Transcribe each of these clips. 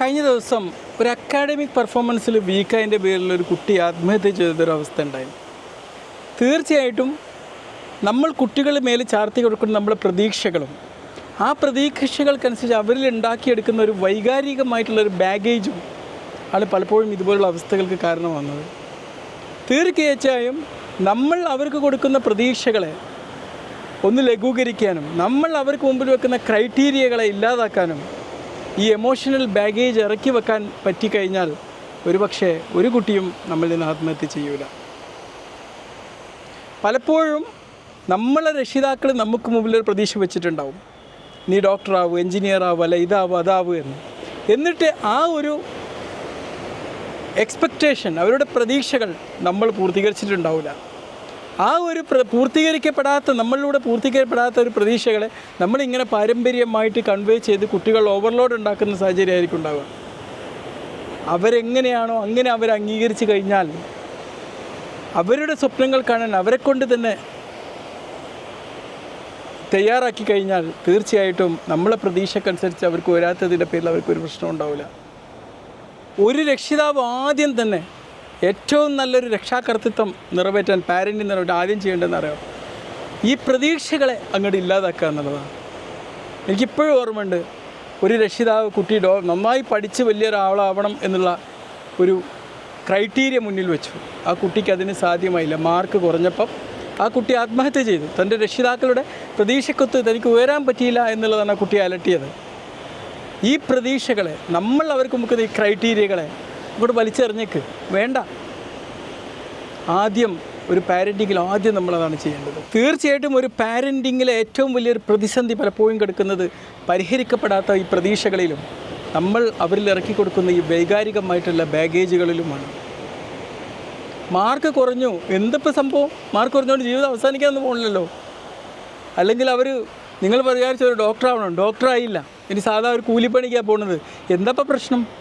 കഴിഞ്ഞ ദിവസം ഒരു അക്കാഡമിക് പെർഫോമൻസിൽ വീക്കായതിന്റെ പേരിൽ ഒരു കുട്ടി ആത്മഹത്യ ചെയ്തൊരു അവസ്ഥ ഉണ്ടായി. തീർച്ചയായിട്ടും നമ്മൾ കുട്ടികളുടെ മേൽ ചാർത്തി കൊടുക്കുന്ന നമ്മുടെ പ്രതീക്ഷകളും ആ പ്രതീക്ഷകൾക്കനുസരിച്ച് അവരിൽ ഉണ്ടാക്കിയെടുക്കുന്ന ഒരു വൈകാരികമായിട്ടുള്ളൊരു ബാഗേജും ആണ് പലപ്പോഴും ഇതുപോലുള്ള അവസ്ഥകൾക്ക് കാരണമാകുന്നത് തീർച്ചയായും നമ്മൾ അവർക്ക് കൊടുക്കുന്ന പ്രതീക്ഷകളെ ഒന്ന് ലഘൂകരിക്കാനും നമ്മൾ അവർക്ക് മുമ്പിൽ വെക്കുന്ന ക്രൈറ്റീരിയകളെ ഇല്ലാതാക്കാനും ഈ എമോഷണൽ ബാഗേജ് ഇറക്കി വെക്കാൻ പറ്റിക്കഴിഞ്ഞാൽ ഒരുപക്ഷെ ഒരു കുട്ടിയും നമ്മളിൽ നിന്ന് ആത്മഹത്യ ചെയ്യൂല. പലപ്പോഴും നമ്മളെ രക്ഷിതാക്കൾ നമുക്ക് മുമ്പിൽ ഒരു പ്രതീക്ഷ വെച്ചിട്ടുണ്ടാവും. നീ ഡോക്ടറാവും എൻജിനീയർ ആവും അല്ല ഇതാവും അതാവും എന്ന്. എന്നിട്ട് ആ ഒരു എക്സ്പെക്റ്റേഷൻ അവരുടെ പ്രതീക്ഷകൾ നമ്മൾ പൂർത്തീകരിച്ചിട്ടുണ്ടാവില്ല ആ ഒരു പൂർത്തീകരിക്കപ്പെടാത്ത നമ്മളിലൂടെ പൂർത്തീകരിക്കപ്പെടാത്ത ഒരു പ്രതീക്ഷകളെ നമ്മളിങ്ങനെ പാരമ്പര്യമായിട്ട് കൺവേ ചെയ്ത് കുട്ടികൾ ഓവർലോഡ് ഉണ്ടാക്കുന്ന സാഹചര്യമായിരിക്കും ഉണ്ടാവുക. അവരെങ്ങനെയാണോ അങ്ങനെ അവർ അംഗീകരിച്ചു കഴിഞ്ഞാൽ അവരുടെ സ്വപ്നങ്ങൾ കാണാൻ അവരെ കൊണ്ട് തന്നെ തയ്യാറാക്കി കഴിഞ്ഞാൽ തീർച്ചയായിട്ടും നമ്മളെ പ്രതീക്ഷക്കനുസരിച്ച് അവർക്ക് വരാത്തതിന്റെ പേരിൽ അവർക്കൊരു പ്രശ്നം ഉണ്ടാവില്ല. ഒരു രക്ഷിതാവ് ആദ്യം തന്നെ ഏറ്റവും നല്ലൊരു രക്ഷാകർത്തൃത്വം നിറവേറ്റാൻ പാരന്റിന് നിറവേറ്റാൻ ആദ്യം ചെയ്യേണ്ടതെന്ന് അറിയാം? ഈ പ്രതീക്ഷകളെ അങ്ങോട്ട് ഇല്ലാതാക്കുക എന്നുള്ളതാണ്. എനിക്കിപ്പോഴും ഓർമ്മയുണ്ട് ഒരു രക്ഷിതാവ് കുട്ടി ഡോ നന്നായി പഠിച്ച് വലിയൊരാളാവണം എന്നുള്ള ഒരു ക്രൈറ്റീരിയ മുന്നിൽ വെച്ചു. ആ കുട്ടിക്ക് അതിന് സാധ്യമായില്ല. മാർക്ക് കുറഞ്ഞപ്പം ആ കുട്ടി ആത്മഹത്യ ചെയ്തു. തന്റെ രക്ഷിതാക്കളുടെ പ്രതീക്ഷക്കൊത്ത് തനിക്ക് ഉയരാൻ പറ്റിയില്ല എന്നുള്ളതാണ് ആ കുട്ടിയെ അലട്ടിയത്. ഈ പ്രതീക്ഷകളെ നമ്മൾ അവർക്ക് മുക്കുന്ന ഈ ക്രൈറ്റീരിയകളെ ഇങ്ങോട്ട് വലിച്ചെറിഞ്ഞേക്ക്. വേണ്ട. ആദ്യം ഒരു പാരന്റിങ്ങിൽ ആദ്യം നമ്മളതാണ് ചെയ്യേണ്ടത്. തീർച്ചയായിട്ടും ഒരു പാരന്റിങ്ങിലെ ഏറ്റവും വലിയൊരു പ്രതിസന്ധി പലപ്പോഴും കിടക്കുന്നത് പരിഹരിക്കപ്പെടാത്ത ഈ പ്രതീക്ഷകളിലും നമ്മൾ അവരിൽ ഇറക്കി കൊടുക്കുന്ന ഈ വൈകാരികമായിട്ടുള്ള ബാഗേജുകളിലുമാണ് മാർക്ക് കുറഞ്ഞു. എന്തിപ്പോൾ സംഭവം? മാർക്ക് കുറഞ്ഞുകൊണ്ട് ജീവിതം അവസാനിക്കാനൊന്നും പോകണില്ലല്ലോ അല്ലെങ്കിൽ അവർ നിങ്ങൾ വിചാരിച്ച ഒരു ഡോക്ടറാവണം ഡോക്ടറായില്ല ഇനി സാധാ ഒരു കൂലിപ്പണിക്കാണ് പോകുന്നത് എന്തപ്പോൾ പ്രശ്നം?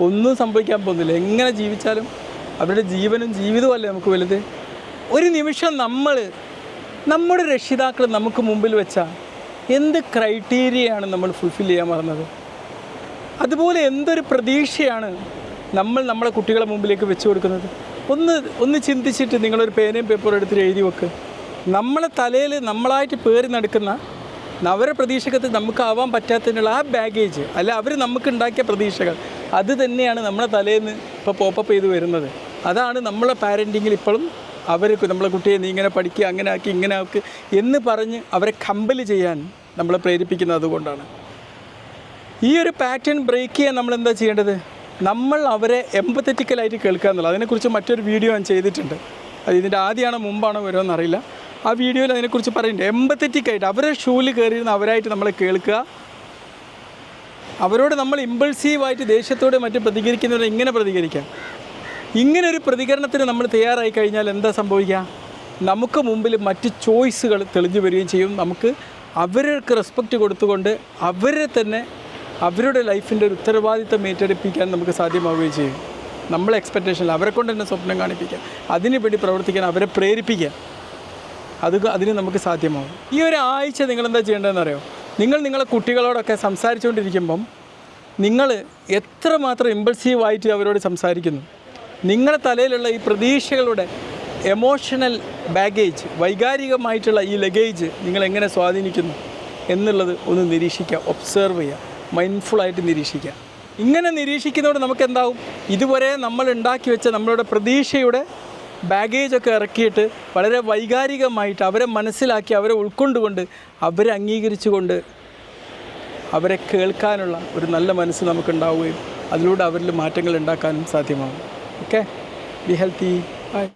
ഒന്നും സംഭവിക്കാൻ പോകുന്നില്ല. എങ്ങനെ ജീവിച്ചാലും അവരുടെ ജീവനും ജീവിതവും നമുക്ക് വലുത്? ഒരു നിമിഷം നമ്മൾ നമ്മുടെ രക്ഷിതാക്കൾ നമുക്ക് മുമ്പിൽ വെച്ച എന്ത് ക്രൈറ്റീരിയയാണ് നമ്മൾ ഫുൾഫിൽ ചെയ്യാൻ മറന്നത്? അതുപോലെ എന്തൊരു പ്രതീക്ഷയാണ് നമ്മൾ നമ്മുടെ കുട്ടികളെ മുമ്പിലേക്ക് വെച്ചു കൊടുക്കുന്നത്? ഒന്ന് ഒന്ന് ചിന്തിച്ചിട്ട് നിങ്ങളൊരു പേനയും പേപ്പറും എടുത്തിട്ട് എഴുതി വെക്ക്. നമ്മളെ തലയിൽ നമ്മളായിട്ട് പേറി നടക്കുന്ന അവരെ നമുക്ക് ആവാൻ പറ്റാത്തതിനുള്ള ആ ബാഗേജ് അല്ല അവർ നമുക്ക് ഉണ്ടാക്കിയ പ്രതീക്ഷകൾ. അത് തന്നെയാണ് നമ്മുടെ തലേന്ന് ഇപ്പോൾ പോപ്പപ്പ് ചെയ്ത് വരുന്നത്. അതാണ് നമ്മളെ പാരന്റിങ്ങിൽ ഇപ്പോഴും അവർ നമ്മളെ കുട്ടിയെ നീ ഇങ്ങനെ പഠിക്കുക അങ്ങനെ ആക്കി ഇങ്ങനെ ആക്ക് എന്ന് പറഞ്ഞ് അവരെ കമ്പൽ ചെയ്യാൻ നമ്മളെ പ്രേരിപ്പിക്കുന്നത് അതുകൊണ്ടാണ്. ഈ ഒരു പാറ്റേൺ ബ്രേക്ക് ചെയ്യാൻ നമ്മൾ എന്താ ചെയ്യേണ്ടത്? നമ്മൾ അവരെ എമ്പത്തറ്റിക്കലായിട്ട് കേൾക്കുക എന്നുള്ളത്. അതിനെക്കുറിച്ച് മറ്റൊരു വീഡിയോ ഞാൻ ചെയ്തിട്ടുണ്ട്. അത് ഇതിന്റെ ആദ്യമാണോ മുമ്പാണോ വരുമോ അറിയില്ല. ആ വീഡിയോയിൽ അതിനെക്കുറിച്ച് പറയുന്നുണ്ട്. എമ്പത്തറ്റിക്കായിട്ട് അവരെ ഷൂവിൽ കയറിയിരുന്ന് അവരായിട്ട് നമ്മളെ കേൾക്കുക. അവരോട് നമ്മൾ ഇമ്പൾസീവായിട്ട് ദേഷ്യത്തോടെ മറ്റും പ്രതികരിക്കുന്നവരെ ഇങ്ങനെ പ്രതികരിക്കാം. ഇങ്ങനെ ഒരു പ്രതികരണത്തിന് നമ്മൾ തയ്യാറായി കഴിഞ്ഞാൽ എന്താ സംഭവിക്കുക? നമുക്ക് മുമ്പിൽ മറ്റ് ചോയ്സുകൾ തെളിഞ്ഞു വരികയും ചെയ്യും. നമുക്ക് അവർക്ക് റെസ്പെക്റ്റ് കൊടുത്തുകൊണ്ട് അവരെ തന്നെ അവരുടെ ലൈഫിന്റെ ഒരു ഉത്തരവാദിത്തം ഏറ്റെടുപ്പിക്കാൻ നമുക്ക് സാധ്യമാവുകയും ചെയ്യും. നമ്മളെ എക്സ്പെക്റ്റേഷനിൽ അവരെ കൊണ്ട് തന്നെ സ്വപ്നം കാണിപ്പിക്കുക അതിനു വേണ്ടി പ്രവർത്തിക്കാൻ അവരെ പ്രേരിപ്പിക്കുക അത് അതിന് നമുക്ക് സാധ്യമാവും. ഈ ഒരു ആഴ്ച നിങ്ങൾ എന്താ ചെയ്യേണ്ടതെന്ന് അറിയോ നിങ്ങൾ നിങ്ങളെ കുട്ടികളോടൊക്കെ സംസാരിച്ചുകൊണ്ടിരിക്കുമ്പം നിങ്ങൾ എത്രമാത്രം ഇമ്പൾസീവായിട്ട് അവരോട് സംസാരിക്കുന്നു? നിങ്ങളുടെ തലയിലുള്ള ഈ പ്രതീക്ഷകളുടെ എമോഷണൽ ബാഗേജ് വൈകാരികമായിട്ടുള്ള ഈ ലഗേജ് നിങ്ങൾ എങ്ങനെ സ്വാധീനിക്കുന്നു എന്നുള്ളത് ഒന്ന് നിരീക്ഷിക്കുക ഒബ്സർവ് ചെയ്യുക മൈൻഡ്ഫുള്ളായിട്ട് നിരീക്ഷിക്കുക. ഇങ്ങനെ നിരീക്ഷിക്കുന്നതോടെ നമുക്ക് എന്താവും ഇതുവരെ നമ്മൾ ഉണ്ടാക്കി വെച്ച നമ്മളുടെ പ്രതീക്ഷയുടെ ബാഗേജൊക്കെ ഇറക്കിയിട്ട് വളരെ വൈകാരികമായിട്ട് അവരെ മനസ്സിലാക്കി അവരെ ഉൾക്കൊണ്ടുകൊണ്ട് അവരെ അംഗീകരിച്ചുകൊണ്ട് അവരെ കേൾക്കാനുള്ള ഒരു നല്ല മനസ്സ് നമുക്കുണ്ടാവുകയും അതിലൂടെ അവരിൽ മാറ്റങ്ങൾ ഉണ്ടാക്കാനും സാധ്യമാകും. Okay be healthy